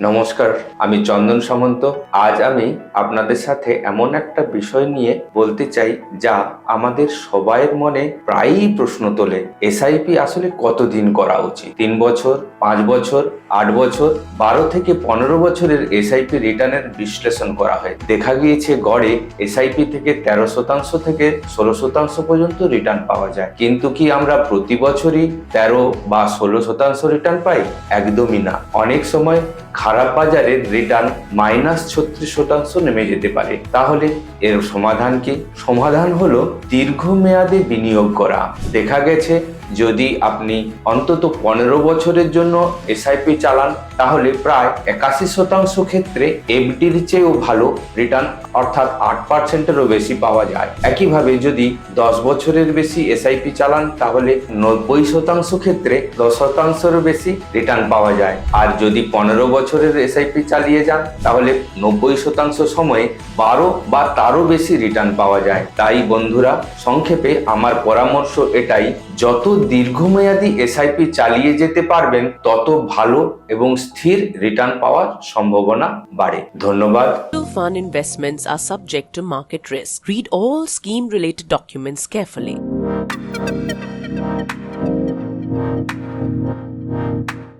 নমস্কার, আমি চন্দন সামন্ত। আজ আমি আপনাদের সাথে এমন একটা বিষয় নিয়ে বলতে চাই, যা আমাদের সবাইয়ের মনে প্রায়ই প্রশ্ন তোলে, এসআইপি আসলে কতদিন করা উচিত? তিন বছর? পাঁচ বছর? আট বছর, বারো থেকে পনেরো বছরের এসআইপি রিটার্নের বিশ্লেষণ করা হয়। দেখা গিয়েছে গড়ে এসআইপি থেকে তেরো শতাংশ থেকে ষোলো শতাংশ পর্যন্ত রিটার্ন পাওয়া যায়। কিন্তু কি আমরা প্রতি বছরই তেরো বা ষোলো শতাংশ রিটার্ন পাই? একদমই না। অনেক সময় খারাপ বাজারের রিটার্ন মাইনাস ছত্রিশ শতাংশ নেমে যেতে পারে। তাহলে এর সমাধান কি? সমাধান হলো দীর্ঘমেয়াদে বিনিয়োগ করা। দেখা গেছে যদি আপনি অন্তত পনেরো বছরের জন্য এসআইপি চালান, তাহলে প্রায় একাশি শতাংশ ক্ষেত্রে এফডির চেয়েও ভালো রিটার্ন অর্থাৎ আট পার্সেন্টেরও বেশি পাওয়া যায়। একইভাবে যদি দশ বছরের বেশি এসআইপি চালান, তাহলে নব্বই শতাংশ ক্ষেত্রে দশ শতাংশেরও বেশি রিটার্ন পাওয়া যায়। আর যদি পনেরো বছরের এসআইপি চালিয়ে যান, তাহলে নব্বই শতাংশ সময়ে বারো বা তারও বেশি রিটার্ন পাওয়া যায়। তাই বন্ধুরা, সংক্ষেপে আমার পরামর্শ এটাই, যত দীর্ঘমেয়াদী এসআইপি চালিয়ে যেতে পারবেন, তত ভালো এবং স্থির রিটার্ন পাওয়ার সম্ভাবনা বাড়ে। ধন্যবাদ। Fund investments are subject to market risk read all scheme related documents carefully